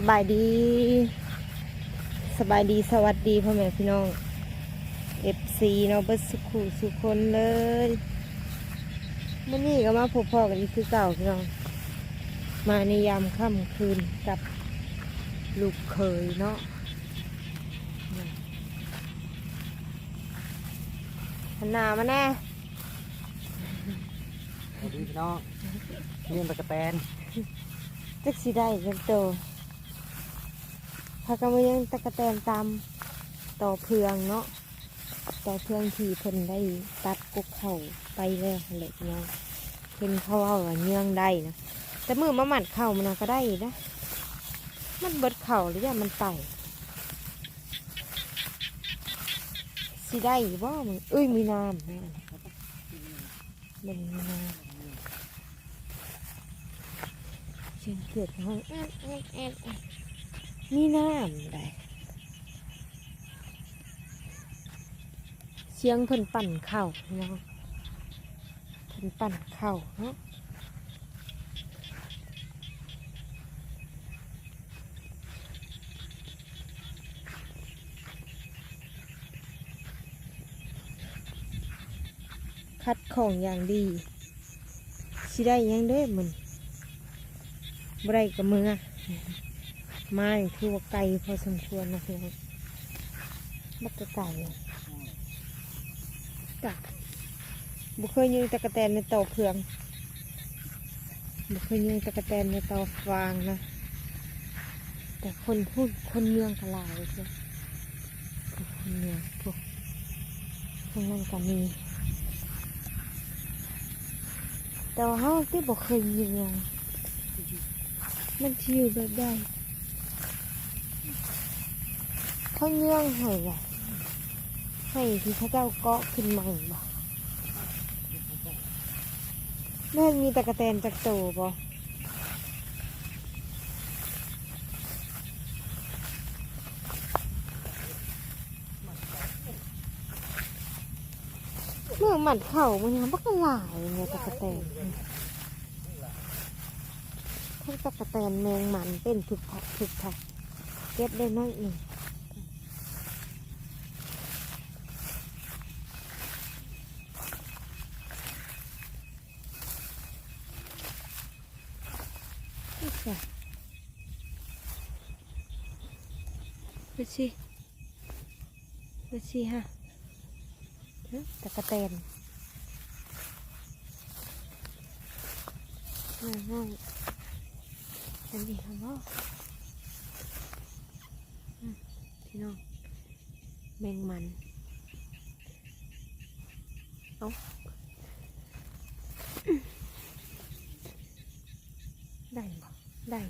สบายดี สบายดีสวัสดีพ่อแม่พี่น้องเอฟซีเนาะเบิดสุขุสุขคนเลยมื่อนี้ก็มาพบพ่อกันอีกคือเก่าพี่น้อง มาในยามค่ำคืนกับลูกเคยเนาะหันหน้ามาแน่สวัสดีพี่น้องเลี้ยงตะกะแตนจักสิได้กันโต พากันมายังตะกะแตนตามต่อเพืองเนาะต่อเพืองที่เพิ่นได้ตัดกกเข่าไปแล้วหั่นแหละพี่น้องเพิ่นเขาเอาว่าเนื่องได้นะแต่มือมาหมัดเข่ามันก็ได้นะมันเบิดเข่าหรือยังมันไต่สิได้บ่มึงเอ้ยมีน้ำม่นมันมีน้ำเสียงเกิดห้องแอดแอดแอดแอด มีน้ำได้เสียงเพิ่นปั่นเข่าเนาะเพิ่นปั่นเข่าเนาะคัดของอย่างดีสิได้ยังเด้มันบ่ได้กับมือ ไม้คือว่าไกลพอสมควรนะพี่น้อมักจะไก่จ้ะบุเคยยืนตะกะแตนในเตาเพืองบุเคยยืนตะกะแตนในเตาฟางนะ แต่คนพูดคนเมืองกลายใช่คนเมืองพวกพวกนั้นก็มีแต่ว่าเขาที่บุเคยยืนมันจะอยู่แบบใด เขาเงื่องให้อะให้ที่พระเจ้าเกาะขึ้นใหม่บ่แม่มีตะกะแตนจากโตบ่เมื่อมันเข่ามันยังบักหลายเนี่ยตะกะแตนทั้งตะกะแตนแมงมันเป็นผึกผักผึกผักเก็บได้น้อยหนึ่งนี่ค่ะดู สิดูสิฮะเอ้อตะกะแตนง่ายๆอันนี้ครับพ่ออืมพี่น้องแมงมัน เอาอืมได้บ่ได้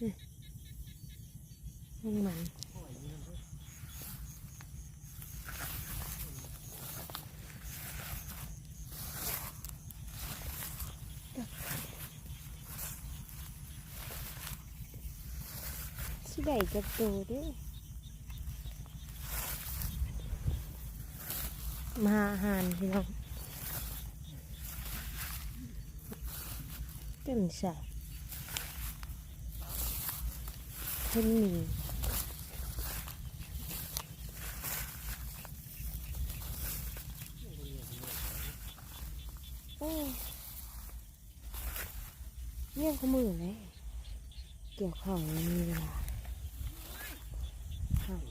อืมแมงมัน สิได้จับตัวเด้อมาอาหารพี่น้องเต็มใส่เพิ่นมีโอ้เรียกเขามือเลยเกี่ยวข้าวแล้วมีเวลาข้าว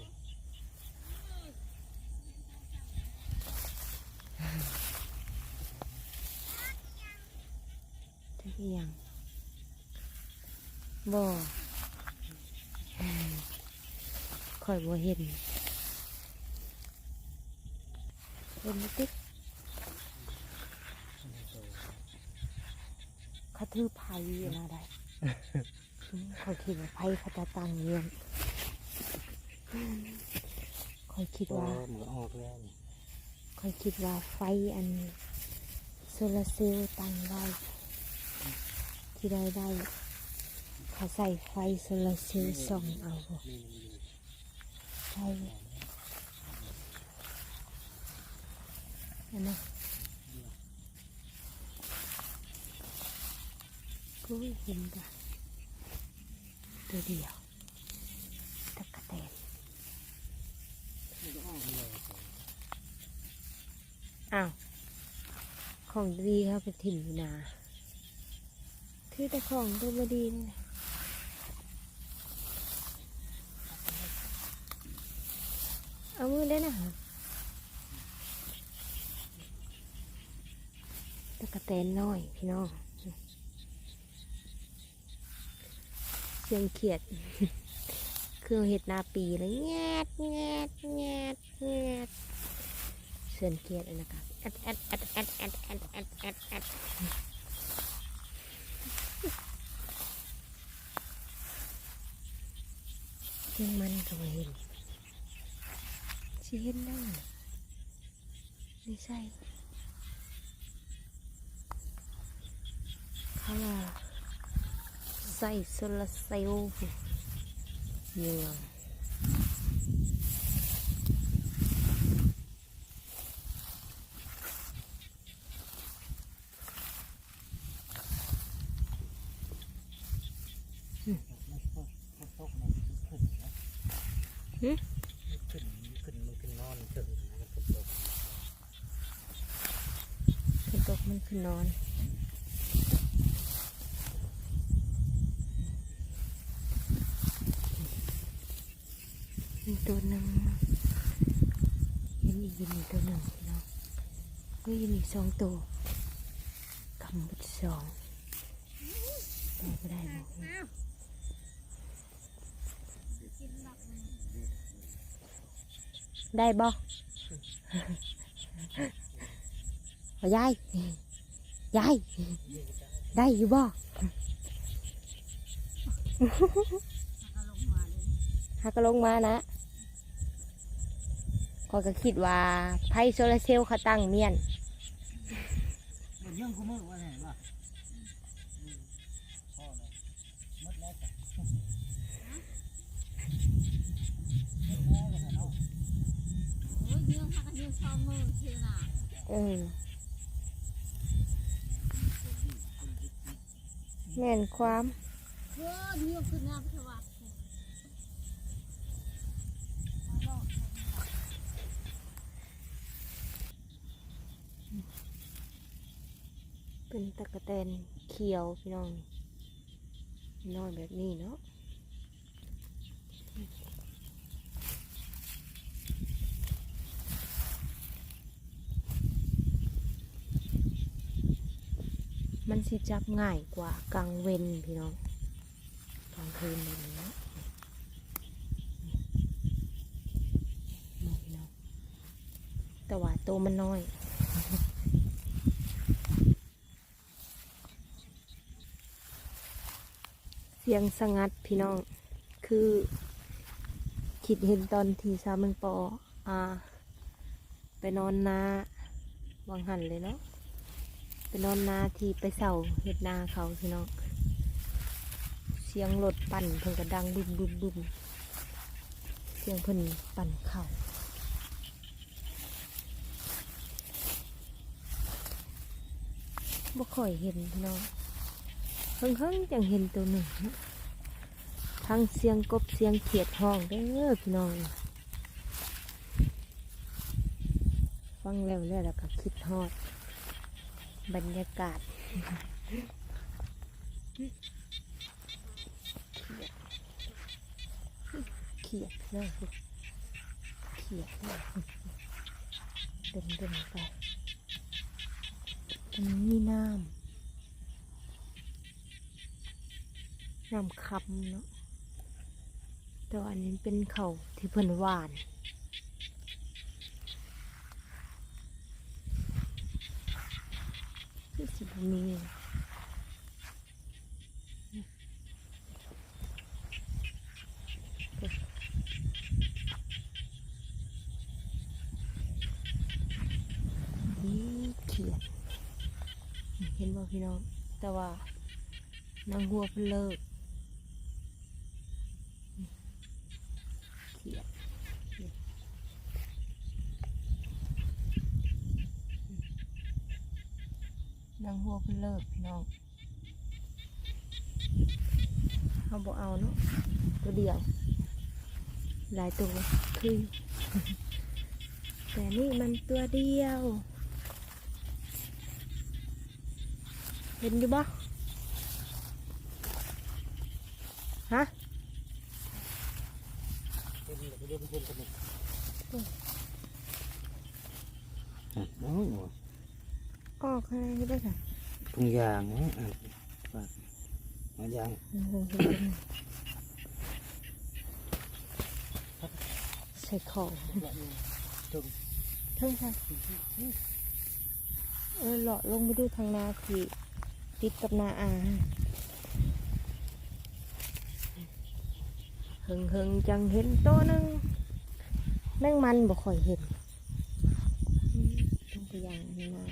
ทุกอย่างบ่อืมคอยบ่เห็นเห็นไหมติ๊กเขาถือไผ่อะไรได้อืมเขาคิดว่าไพ่เขาจะตั้งเรื่องคอยคิดตัวว่าหมูออกแล้วนี่คอยคิดว่าไฟอันโซลาร์เซลล์ตั้งไว้ ที่ได้ได้เขาใส่ไฟโซลาเซลล์ส่องเอาบ่ใช่อันนั้นกูเห็นกันตัวเดียวตะกะแตนมันก็ออกมาเลยอ้าว ของดีเขาไปถิ่มอยู่นา ที่ตะของตัวบดินเอามือได้นะตะกะแตนน้อยพี่น้องเครื่องเขียด เครื่องเห็ดนาปีแล้วแงดแงดแงดแงดเสื่อเขียดเลยนะครับแอดแอดแอดแอดแอดแอดแอด เสียงมันก็ไม่เห็นสิเห็นได้ไงไม่ใช่เขาว่าใส่โซลาเซลล์เยอะมันก็มันตกมันขึ้นนะขึ้นขึ้นมันขึ้นนอนขึ้นนะมันตก ฝนตก มันคือนอนมีตัวหนึ่งเห็นอีกยินอีกตัวหนึ่งพี่น้องก็ยินอีกสองตัวกำบุดสองได้ก็ได้บอกได้บ่เอายาย ยาย ได้อยู่บ่ฮักก็ลงมานะก็ก็คิดว่าไพ่โซลาร์เซลล์เขาตั้งเมียนเดี๋ยวเรื่องกูมึ แม่นความเป็นตะกะแตนเขียวพี่น้องน้อยแบบนี้เนาะ สิจับง่ายกว่ากลางเวนพี่น้องกลางคืนแบบนี้นะพี่น้องแต่ว่าตัวมันน้อยเสียงสงัดพี่น้อง คือคิดเห็นตอนที่สาเมืองปออา ไปนอนนาวังหันเลยเนาะ ไปนอนนาที่ไปเสาเห็ดนาเขาพี่น้องเสียงรถปั่นเพิ่นก็ดังบึมบึมบึมเสียงเพิ่นปั่นเข่าบ่ค่อยเห็นพี่น้องเพิ่งเพิ่งจังเห็นตัวหนึ่งทั้งเสียงกบเสียงเขียดห้องเด้อพี่น้องฟังแล้วแล้วแล้วก็คิดฮอด บรรยากาศเขียดเนาะเขียดเนาะเดินเดินไปมันมีน้ำน้ำคำเนาะแต่อันนี้เป็นเขาที่เพิ่นหวาน ที่สิบมี นี่เขียน เห็นบ่พี่น้อง แต่ว่านางหัวเพิ่นเลิก เขียดนี่นางหัว เพิ่นเลิกพี่น้องเขาบอกเอาเนาะตัวเดียว หลายตัวคือแต่นี่มันตัวเดียว เห็นอยู่บ่ฮะเป็นเดี๋ยวไปเดินเพื่อนกันหนึ่งอะโอ้โหออกอะไรได้ค่ะ ทุงยางนะอะฝากมายางใส่ของถึงเท่าค่ะเออเลาะลงไปดูทางนาคือติดกับนาอาหึงหึงจังเห็นตัวหนึงแมงมันบ่ค่อยเห็นอืมต้องไปย่างในน้ำ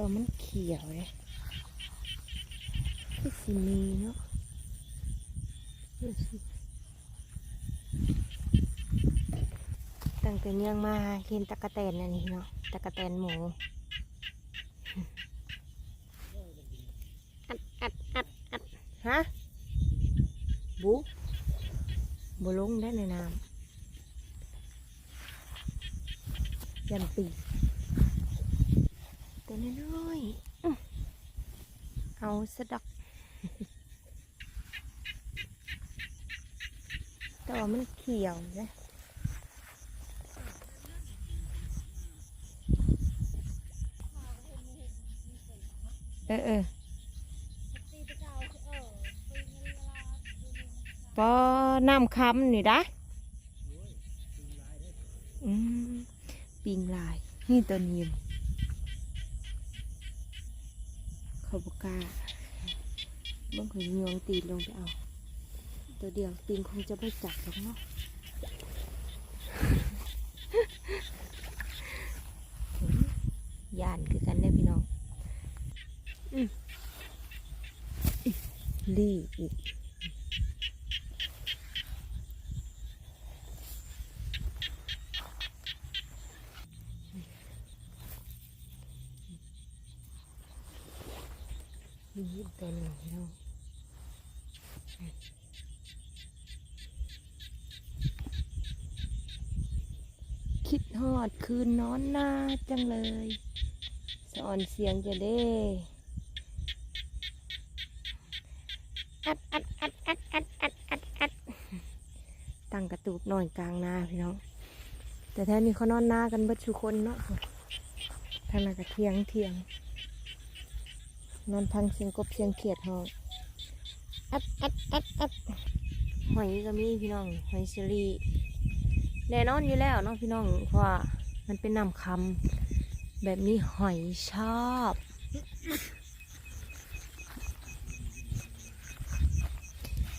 ตัวมันเขียวเลยคือสีมีเนาะตั้งแต่ยังมาเห็นตะกะแตนอันนี้เนาะตะกะแตนหมูอัดอัดอัดอัดฮะบุบุลงได้ในน้ำยันปี น้อยๆเอาสะดักแต่ว่ามันเขียวนะเออเออตีตะเกาเอน้ำคำนี่ได้ปิงลาย นี่ตัวนี้ม เขาบกล้าบางคนยองตีนลงไปเอา ตัวเดียวปิงคงจะไม่จับหรอกเนาะย่านคือกันได้อพี่น้อง อืมอิลี่อีก นี่ ตัวหนึ่งพี่น้องคิดฮอดคืนนอนหน้าจังเลยสอนเสียงจะเด้อัดอัดอัดอัดอัดอัดอัดอัดตั้งกระตูกนอนกลางนาพี่น้อง แต่แท้นี้เขานอนนากันเบิดทุกคนเนาะทางนากระเทียงเทียง นอนพังเสียงกบเสียงเขียดห้องอัดอัดอัดอัดหอยก็มีพี่น้องหอยเชอรี่แน่นอนอยู่แล้วเนาะพี่น้องเพราะว่ามันเป็นน้ำคำแบบนี้หอยชอบ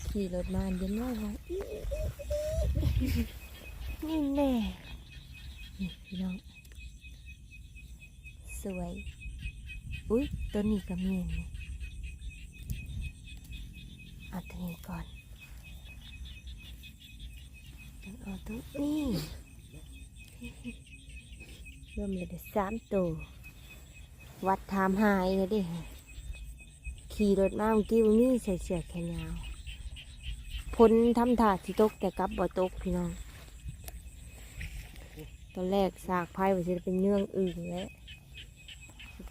ขี่รถมาเดี๋ยวน้อยว่าอีนี่แน่นี่พี่น้อง สวย อุ้ยตัวนี้ก็มีนี่เอาตัวนี้ก่อนเอาตัวนี้เริ่มเลยเดี๋ยวสามตัววัดถามหายเลยดิขี่รถมาเมื่อกี้วันนี้ใส่เสื้อแขนยาวพ้นทำถาดที่ตกแต่กลับบ่ตกพี่น้อง ตอนแรกสากไพ่ว่าจะเป็นเนื่องอื่นแล้ว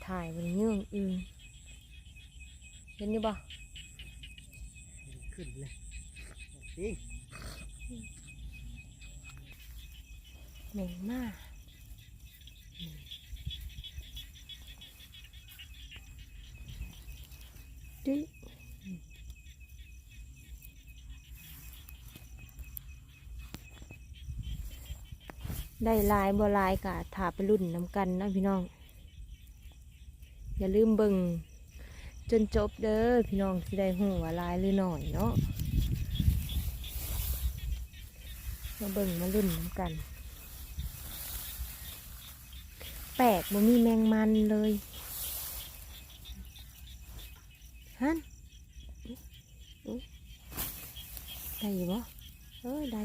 สุดท้ายมันเงื่องอึงเห็นอยู่บ่ขึ้นเลยจริงเหม็นมากดิได้หลายบ่หลายกะถาไปรุ่นน้ำกันนะพี่น้อง อย่าลืมเบิ่งจนจบเด้อพี่น้องที่ได้หูว่าลายหรือหน่อยเนาะมาเบิ่งมารุ่นน้ำกันแปลกบ่มีแมงมันเลยฮันได้อยู่บ่เออได้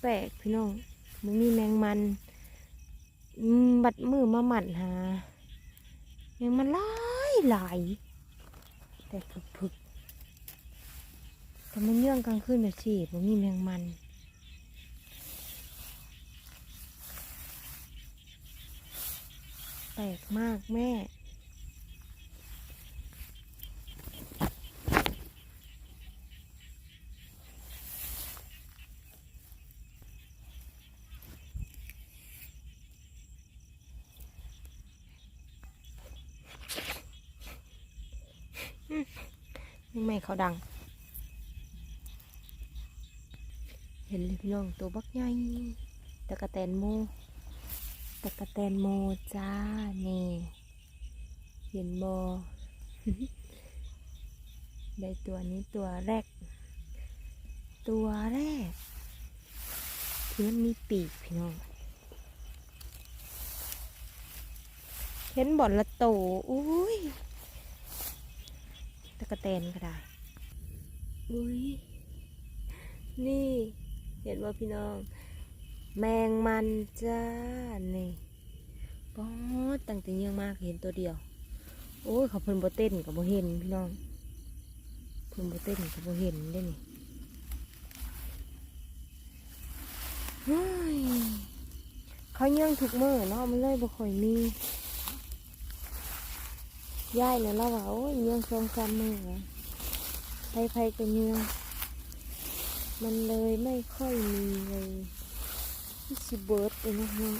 แปลกพี่น้องบ่มีแมงมันบัดมือมาหมั่นหา ยังมันหลายหลายแต่ผึกผึกแต่มันเยื่องกลางคืนแบบสิผมมีแมงมันแปลกมากแม่ ยัง ไม่เขาดัง เห็นเลยพี่น้องตัวบักใหญ่ตะกะแตนโมตะกะแตนโมจ้านี่เห็นบอได้ตัวนี้ตัวแรก ตัวแรกที่มันมีปีกพี่น้องเห็นบ่อนละโตอุ้ย ตะกะแตนก็ได้ อุ้ย นี่ เห็นว่าพี่น้อง แมงมันจ้า นี่ป๊อดตั้งแต่เยังมากเห็นตัวเดียว โอ้ยเขาเพิ่นบ่เต้นกับบ่เห็นพี่น้อง เพิ่นบ่เต้นกับบ่เห็นได้นี่เฮ้ยเขาเยื่องถูกมือเนาะมันเลยบ่ค่อยมี ยายเนี่ยเราว่าโอ้ยเยื่องสองสามมือวะไผๆก็เยื่องมันเลยไม่ค่อยมีเลยที่สิเบิร์ดเลยนะฮะ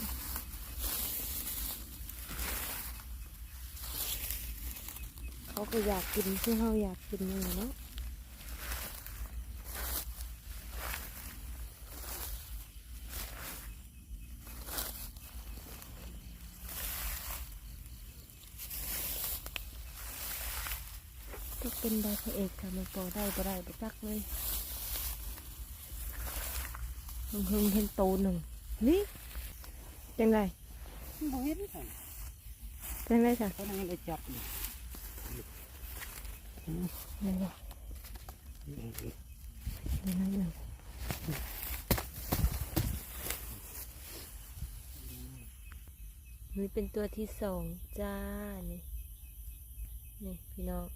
เขาก็อยากกินที่เขาอยากกินอยู่เนาะ ก็เป็นใบพระเอกค่ะมันโตได้บ่ได้บ่จักเลยหึงหึงเห็นโตหนึ่งนี่จังไรบ่เห็นสั่นจังไรจ้ะเขานั่งได้จับอยู่นี่บ่นี่เองนี่นั่นหนึ่งนี่เป็นตัวที่สองจ้า นี่ นี่ พี่น้อง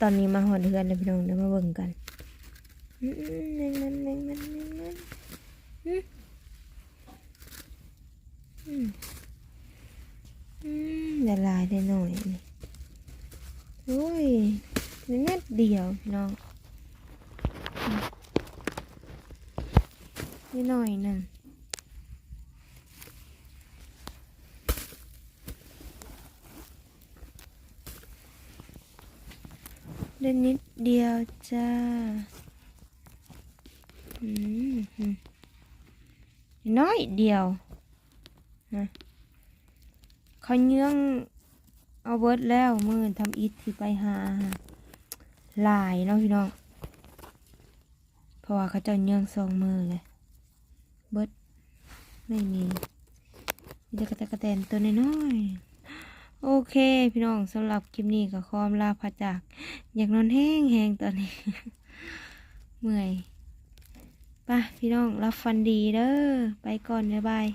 ตอนนี้มาหอดเฮือนเลยพี่น้องเดี๋ยวมาเบิ่งกันอืมแมงมันแมงมันแมงมันอืมอืมอืมละลายได้หน่อยนี่โอ้ยนี่นิดเดียวพี่น้องนี่หน่อยหนึ่ง ได้นิดเดียวจ้าอืมน้อยเดียวนะเขาเยื่องเอาเบิร์ดแล้วมือทำอิฐสิไปหาลายเนาะพี่น้องเพราะว่าเขาจะเยื่องสองมือเลยเบิร์ดไม่มีมีแต่กระแตกระแตนตัวน้อยๆ โอเค พี่น้องสำหรับคลิปนี้ก็คออำลาพระจาก อยากนอนแห้งแหงตอนนี้ เมื่อยไป่ะพี่น้องรับฟันดีเด้อไปก่อนบ๊ายบาย